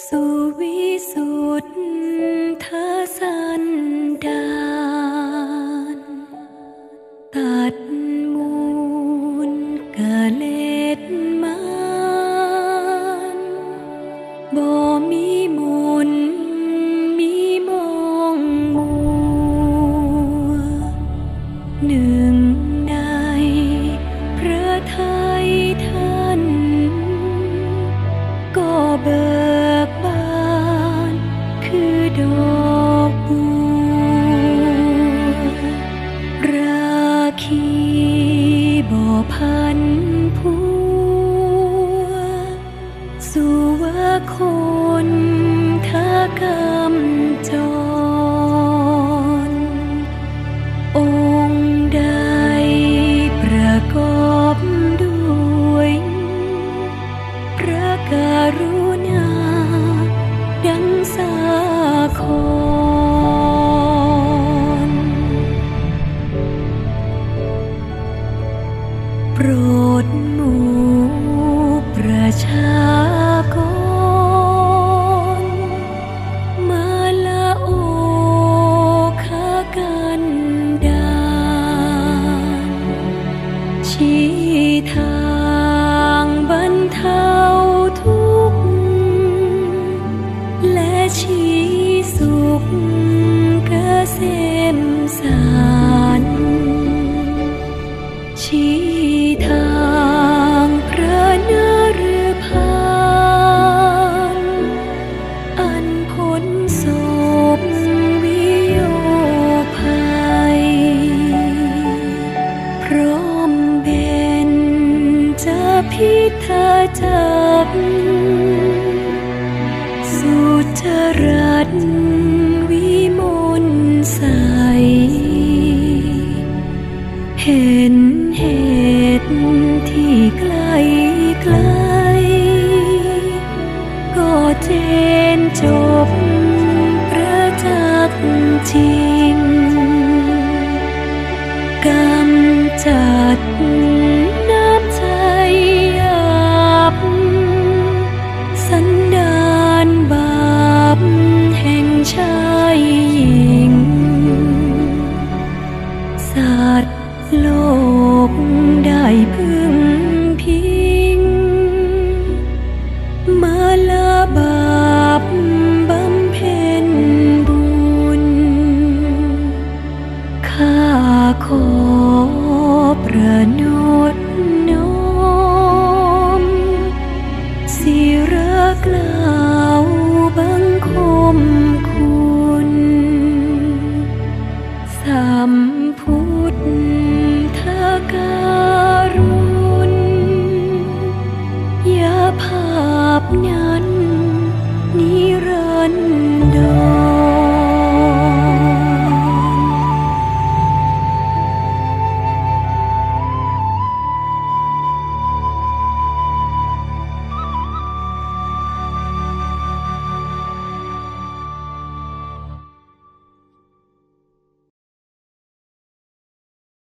สุวิสุทธสันดานตัดมูลกะเล็ดมานบ่มีมูลมีมองมัวหนึ่ง ดอกบัวราคีบ่อพันพั โปรดหมู่ประชากรมาละโอคากันดานชี้ทางบรรเทาทุกข์และชี้สุขเกษม จะพิทาจักรสุจรัตวิมลใส เห็นเหตุที่ไกลไกล ก็เจนจบประจักษ์จริงกำจัด โลกได้พึ่งพิง มาลาบาปบำเพ็ญบุญ ข้าขอประนุ